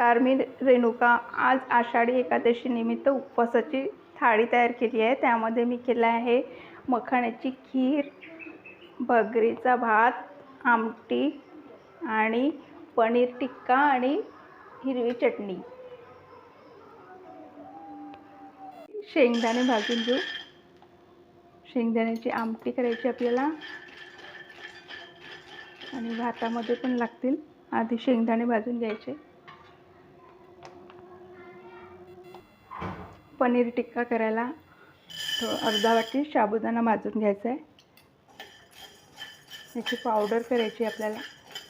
नमस्कार मी रेणुका आज आषाढी एकादशी निमित्त उपवासाची थाळी तयार केली आहे. त्यामध्ये मी केलं आहे मखाण्याची खीर भगरीचा भात आमटी आणि पनीर टिक्का आणि हिरवी चटणी. शेंगदाणे भाजून घेऊ. शेंगदाण्याची आमटी करायची आपल्याला. आणि भातामध्ये पण लागतील. आधी शेंगदाणे भाजून घ्यायचे. पनीर टिक्का करायला. तो अर्धा वाटी साबुदाणा भाजून घ्यायचा आहे याची पावडर करायची आपल्याला.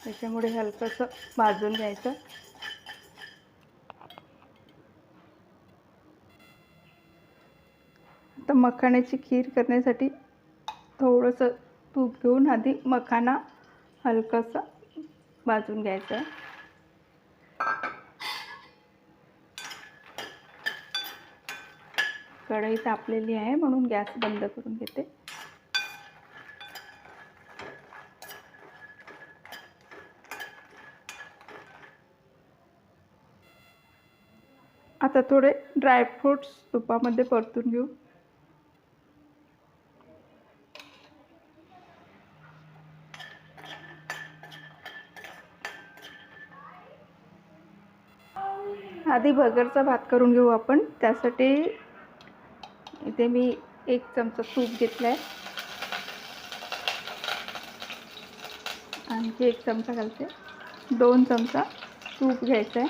त्याच्यामुळे हलकंसं भाजून घ्यायचं. आता मखाण्याची खीर करण्यासाठी थोडंसं तूप घेऊन आधी मखाना हलकंसं भाजून घ्यायचं. आहे कढई तापलेली आहे म्हणून गॅस बंद करून घेते. आता थोडे ड्रायफ्रूट्स तुपामध्ये परतून घेऊ. आधी भगरचा भात करून घेऊ आपण. त्यासाठी इथे मी एक चमचा तूप घेतला आहे आणखी एक चमचा घालते. दोन चमचा तूप घ्यायचं आहे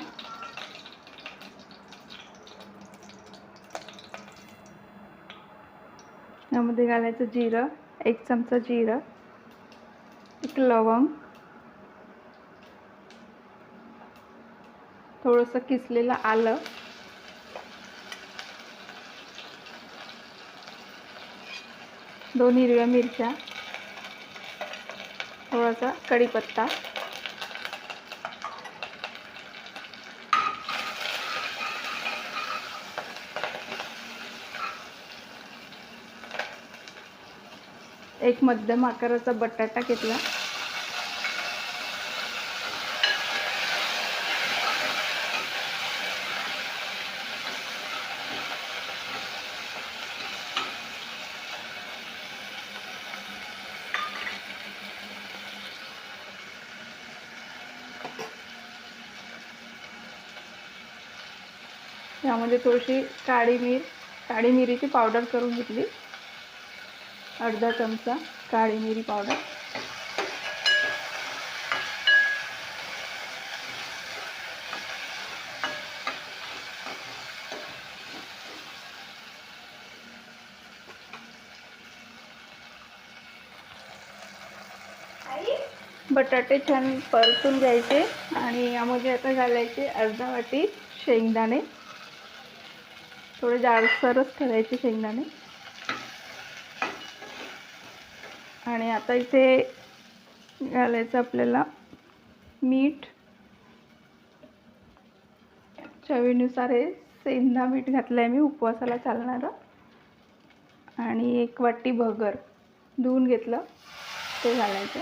यामध्ये घालायचं जिरं एक चमचा जिरं एक लवंग थोडंसं किसलेलं आलं दोन हिरव्या मिरच्या थोडासा कढीपत्ता. एक मध्यम आकाराचा बटाटा घेतला. यामध्ये थोडीशी काळी मीर काळी मिरीची पावडर करून घेतली. अर्धा चमचा काळी मिरी पावडर बटाटे छान परतून घ्यायचे आणि यामध्ये आता घालायचे अर्धा वाटी शेंगदाणे. थोडे जाडसरच ठेवायचे शेंगदाणे. आणि आता इथे घालायचं आपल्याला मीठ. चवीनुसार हे सेंधा मीठ घातलं आहे मी उपवासाला चालणारं आणि एक वाटी भगर धुवून घेतलं ते घालायचं.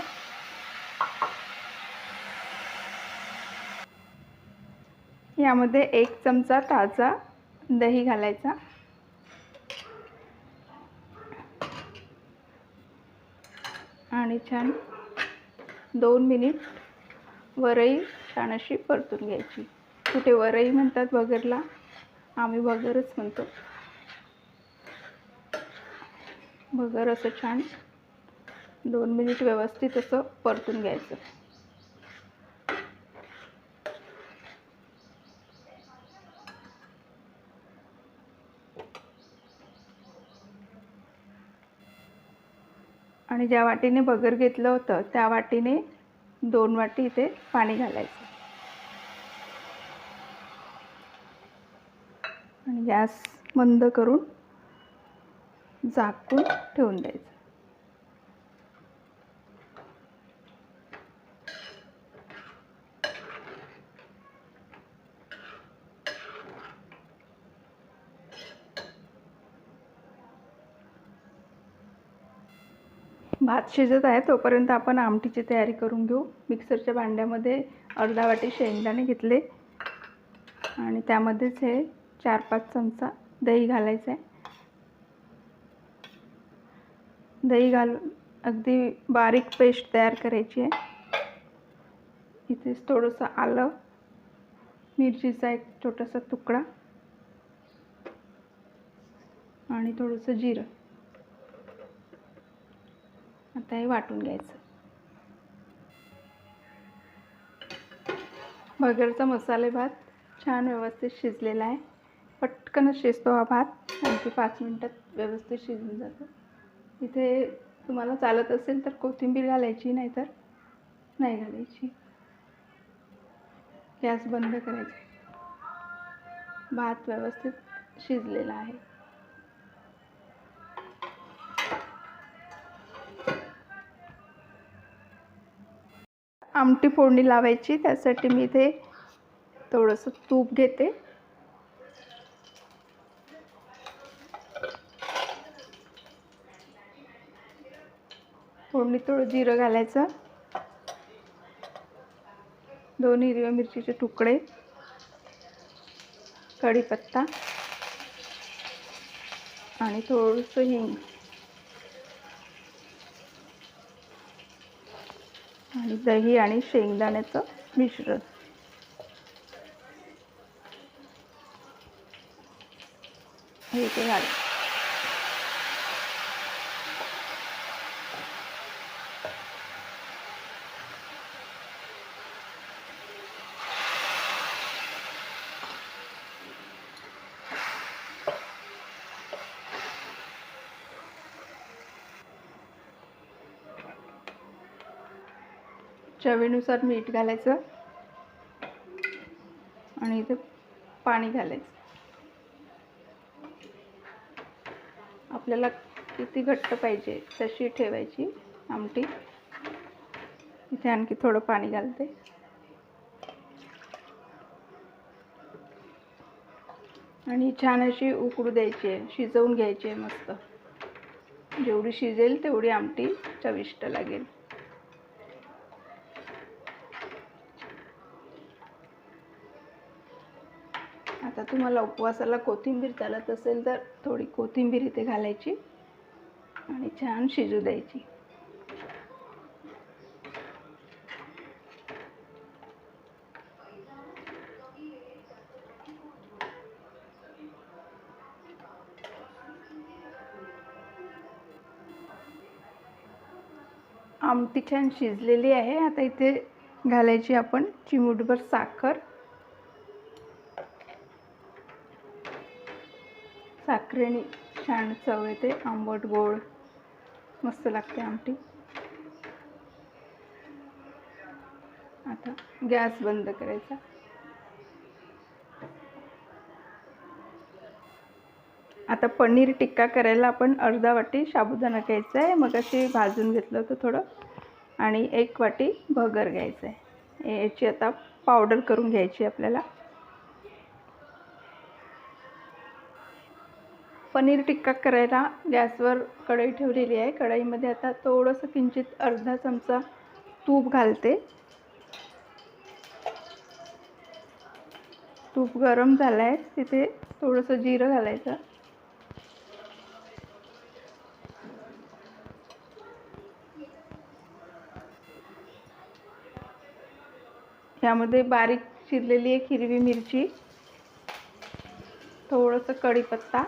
यामध्ये एक चमचा ताजा दही घालायचा. आणि छान दोन मिनिट वरई छान अशी परतून घ्यायची. कुठे वरई म्हणतात बगरला आम्ही बगरच म्हणतो. बगर असं छान दोन मिनिट व्यवस्थित असं परतून घ्यायचं. आणि ज्या वाटीने बगर घेतलं होतं त्या वाटीने दोन वाटी इथे पाणी घालायचं. आणि गॅस बंद करून झाकून ठेवून द्यायचं. भात शिजत आहे तोपर्यंत आपण आमटीची तयारी करून घेऊ. मिक्सरच्या भांड्यामध्ये अर्धा वाटी शेंगदाणे घेतले. आणि त्यामध्येच हे चार पाच चमचा दही घालायचं आहे दही घालून अगदी बारीक पेस्ट तयार करायची आहे. इथेच थोडंसं आलं. मिरचीचा एक छोटासा तुकडा. आणि थोडंसं जिरं. आता हे वाटून घ्यायचं. भगरचा मसाले भात छान व्यवस्थित शिजलेला आहे. पटकनच शिजतो हा भात. आणखी पाच मिनटात व्यवस्थित शिजून जातो. इथे तुम्हाला चालत असेल तर कोथिंबीर घालायची नाही तर नाही घालायची. गॅस बंद करायचा भात व्यवस्थित शिजलेला आहे. आमटी फोडणी लावायची त्यासाठी मी इथे थोडंसं तूप घेते. फोडणी थोडं जिरं घालायचं. दोन हिरव्या मिरचीचे तुकडे. कढीपत्ता. आणि थोडंसं हिंग. दही आणि शेंगदाण्याचं मिश्रण. हे ते घाल चवीनुसार मीठ घालायचं. आणि इथे पाणी घालायचं. आपल्याला किती घट्ट पाहिजे तशी ठेवायची आमटी. इथे आणखी थोडं पाणी घालते. आणि छान अशी उकडू द्यायची आहे शिजवून घ्यायची आहे मस्त. जेवढी शिजेल तेवढी आमटी चविष्ट लागेल. तुम्हाला उपवासाला कोथिंबीर चालत असेल तर थोडी कोथिंबीर इथे घालायची आणि छान शिजू द्यायची. आमटी छान शिजलेली आहे. आता इथे घालायची आपण चिमूटभर साखर. साखरेने छान चव येते. आंबट गोड. मस्त लागते आमटी. आता गॅस बंद करायचा. आता पनीर टिक्का करायला आपण अर्धा वाटी साबुदाणा घ्यायचा आहे मग अशी भाजून घेतलं होतं थोडं. आणि एक वाटी भगर घ्यायचं आहे याची आता पावडर करून घ्यायची आपल्याला. पनीर टिक्का करायला गॅसवर कढई ठेवलेली आहे. कढईमध्ये आता थोडंसं किंचित अर्धा चमचा तूप घालते. तूप गरम झालं आहे तिथे थोडंसं जिरं घालायचं. यामध्ये बारीक चिरलेली एक हिरवी मिरची थोडंसं कढीपत्ता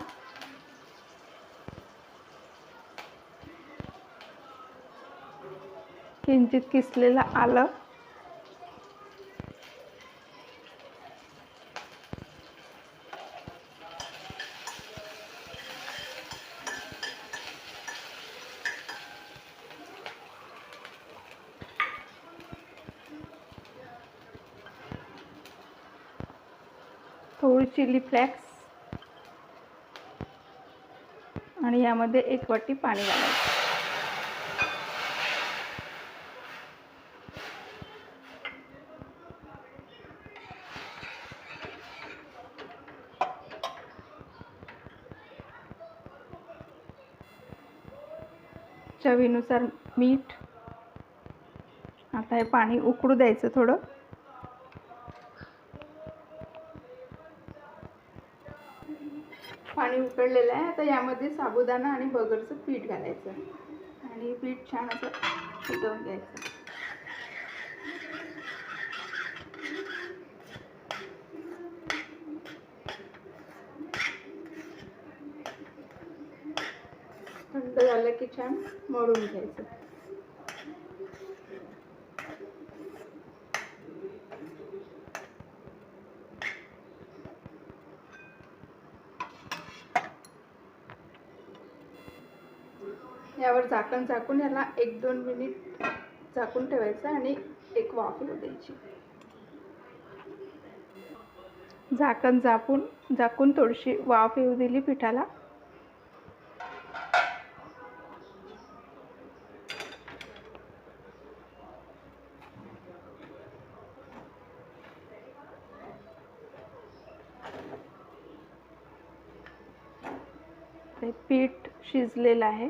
किंचित किसलेलं आलं. थोडी चिली फ्लॅक्स. आणि यामध्ये एक वाटी पाणी घालायचं. चवीनुसार मीठ आता हे पाणी उकळू द्यायचं थोडं. पाणी उकळलेलं आहे. आता यामध्ये साबुदाणा आणि बगरचं पीठ घालायचं. आणि पीठ छान असं शिजवून घ्यायचं. झालं की छान मळून घ्यायचं. यावर झाकण झाकून याला एक दोन मिनिट झाकून ठेवायचं आणि एक वाफ येऊ द्यायची. झाकण झाकून झाकून थोडीशी वाफ येऊ दिली पिठाला. ते पीठ शिजलेलं आहे.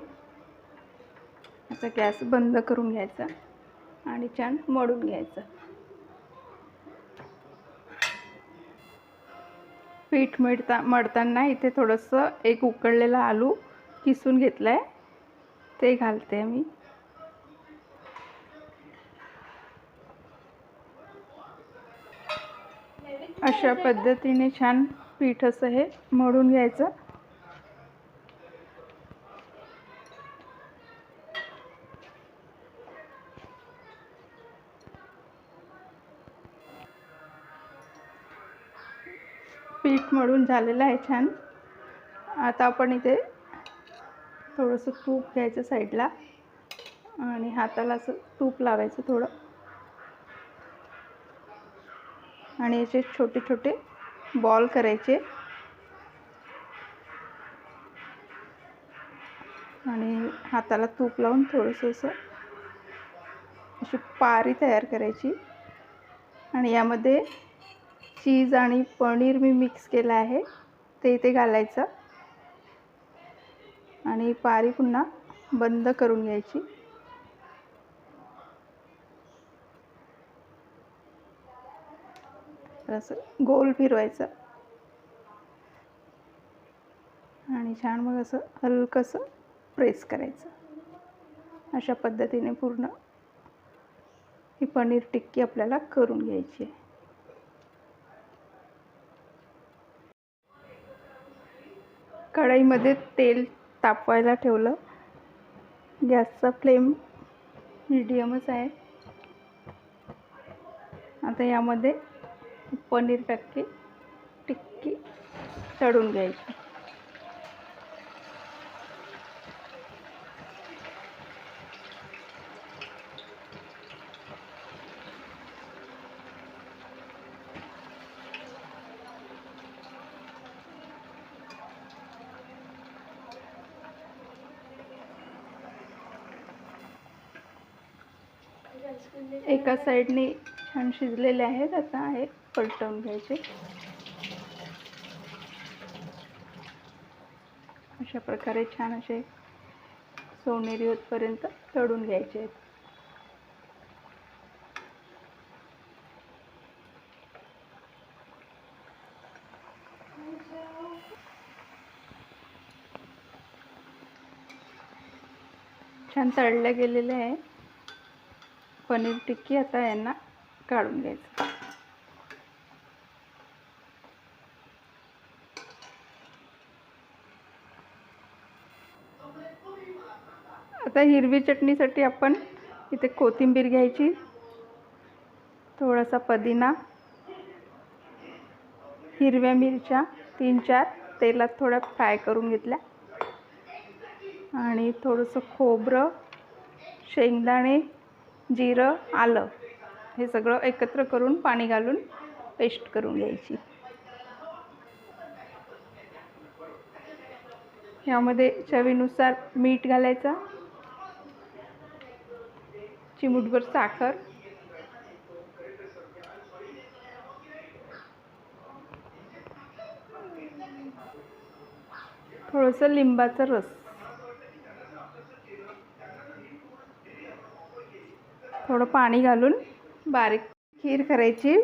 आता गॅस बंद करून घ्यायचा आणि छान मळून घ्यायचं. पीठ मिळता मळताना इथे थोडंसं एक उकळलेला आलू किसून घेतलं आहे ते घालते मी. अशा पद्धतीने छान पीठ असं हे मळून घ्यायचं. पीठ मळून झालेलं आहे छान. आता आपण इथे थोडंसं तूप घ्यायचं साईडला आणि हाताला असं तूप लावायचं थोडं. आणि याचे छोटे छोटे बॉल करायचे. आणि हाताला तूप लावून थोडंसं असं अशी पारी तयार करायची. आणि यामध्ये चीज आणि पनीर मी मिक्स केलं आहे. ते इथे घालायचं. आणि पारी पुन्हा बंद करून घ्यायची. असं गोल फिरवायचं. आणि छान मग असं हलकंसं प्रेस करायचं. अशा पद्धतीने पूर्ण ही पनीर टिक्की आपल्याला करून घ्यायची आहे. कढईमध्ये तेल तापवायला ठेवलं. गॅसचा फ्लेम मिडियमच आहे. आता यामध्ये पनीर टक्के टिक्की तळून घ्यायची. एका साईडने छान शिजलेले आहेत. आता हे पलटवून घ्यायचे. अशा प्रकारे छान असे सोनेरी होतपर्यंत तळून घ्यायचे आहेत. छान तळल्या गेलेले आहे पनीर टिक्की आता यांना काढून घ्यायचं. आता हिरवी चटणीसाठी आपण इथे कोथिंबीर घ्यायची थोडासा पुदिना हिरव्या मिरच्या तीन चार तेलात थोड्या फ्राय करून घेतल्या. आणि थोडंसं खोबरं शेंगदाणे जिरं आलं. हे सगळं एकत्र करून पाणी घालून पेस्ट करून घ्यायची. यामध्ये चवीनुसार मीठ घालायचं. चिमूटभर साखर. थोडंसं लिंबाचा रस. थोडं पाणी घालून बारीक खीर करायची.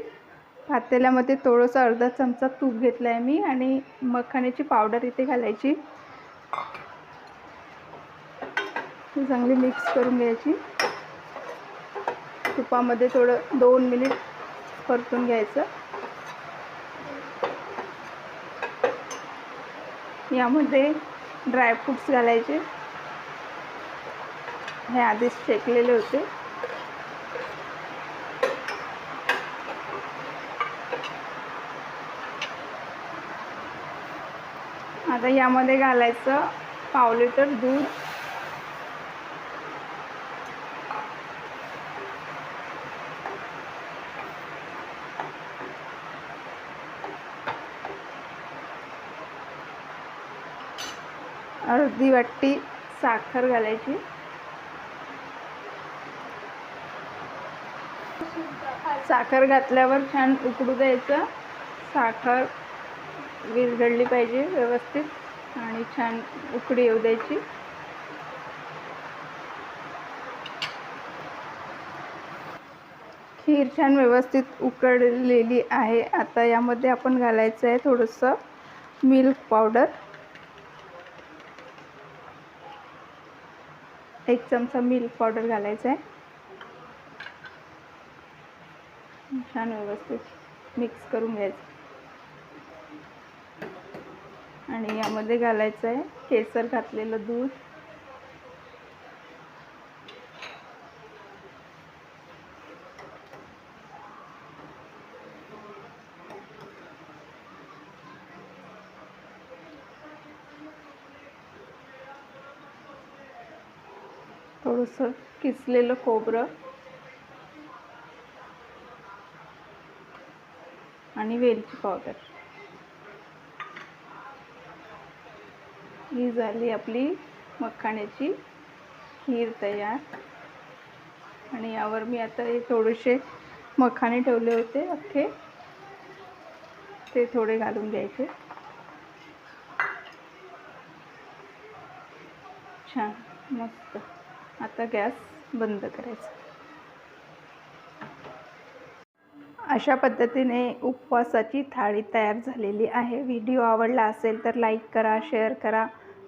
पातेल्यामध्ये थोडंसं अर्धा चमचा तूप घेतला आहे मी आणि मखाण्याची पावडर इथे घालायची. चांगली मिक्स करून घ्यायची. तुपामध्ये थोडं दोन मिनिट परतून घ्यायचं. यामध्ये ड्रायफ्रूट्स घालायचे. हे आधीच शेकलेले होते. आता यामध्ये घालायचं पाव लिटर दूध. अर्धी वाटी साखर घालायची. साखर घातल्यावर छान उकडू द्यायचं. साखर विरघळली पाहिजे व्यवस्थित आणि छान उकडी येऊ द्यायची. खीर छान व्यवस्थित उकडलेली आहे. आता यामध्ये आपण घालायचं आहे थोडंसं मिल्क पावडर. एक चमचा मिल्क पावडर घालायचं आहे. छान व्यवस्थित मिक्स करून घ्यायचं. आणि यामध्ये घालायचं आहे केसर घातलेलं दूध. थोडंसं किसलेलं खोबरं. आणि वेलची पावडर. ही झाली आपली मखाण्याची खीर तयार. आणि यावर मी आता हे थोडेसे मखाणे ठेवले होते अख्खे. ते थोडे घालून द्यायचे छान मस्त. आता गॅस बंद करायचा. अशा पद्धतीने उपवासाची थाळी तयार झालेली आहे. व्हिडिओ आवडला असेल तर लाईक करा शेअर करा.